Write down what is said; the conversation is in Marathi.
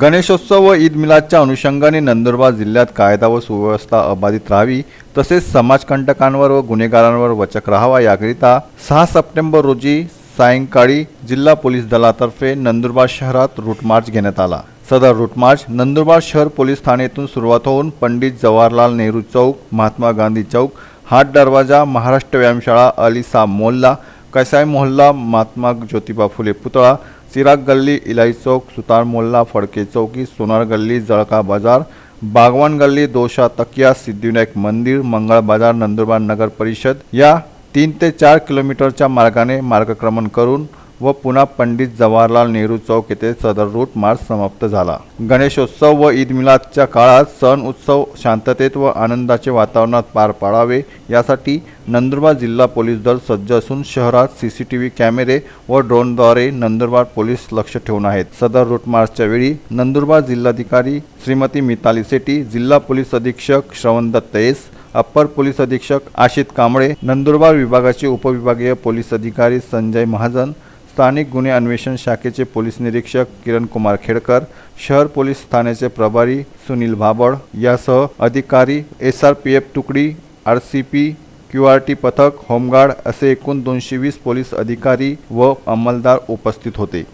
गणेशोत्सव व ईद मिलादच्या अनुषंगाने नंदुरबार जिल्ह्यात कायदा व सुव्यवस्था अबाधित राहावी तसेच समाजकंटकांवर व गुन्हेगारांवर वचक राहावा याकरिता सहा सप्टेंबर रोजी सायंकाळी जिल्हा पोलीस दलातर्फे नंदुरबार शहरात रूट मार्च घेण्यात आला. सदर रूट मार्च नंदुरबार शहर पोलीस ठाण्यातून सुरुवात होऊन पंडित जवाहरलाल नेहरू चौक महात्मा गांधी चौक हाट दरवाजा महाराष्ट्र व्यायामशाळा अलीसा मोहल्ला कसाई मोहल्ला महात्मा ज्योतिबा फुले पुतळा चिराग गल्ली इलाई चौक सुतार मोल्ला फडके चौकी सोनार गल्ली जळका बाजार बागवान गल्ली दोशा तकिया सिद्धिविनायक मंदिर मंगळ बाजार नंदुरबार नगर परिषद या तीन ते चार किलोमीटरच्या मार्गाने मार्गक्रमण करून व पुन्हा पंडित जवाहरलाल नेहरू चौक येथे सदर रूट मार्च समाप्त झाला. गणेशोत्सव व ईद मिलादच्या काळात सण उत्सव शांततेत व आनंदाचे वातावरणात पार पाडावे यासाठी नंदुरबार जिल्हा पोलीस दल सज्ज असून शहरात सी सी टी व्ही कॅमेरे व ड्रोनद्वारे नंदुरबार पोलीस लक्ष ठेवून आहेत. सदर रूट मार्चच्या वेळी नंदुरबार जिल्हाधिकारी श्रीमती मिताली सेटी जिल्हा पोलीस अधीक्षक श्रवण दत्त एस अप्पर पोलीस अधीक्षक आशित कांबळे नंदुरबार विभागाचे उपविभागीय पोलीस अधिकारी संजय महाजन स्थानिक गुन्हे अन्वेषण शाखेचे पोलीस निरीक्षक किरण कुमार खेडकर शहर पोलीस ठाण्याचे प्रभारी सुनील भाबड यासह अधिकारी एस आर पी एफ तुकडी R C P Q R T पथक होमगार्ड असे एकूण दोनशे वीस पोलीस अधिकारी व अंमलदार उपस्थित होते.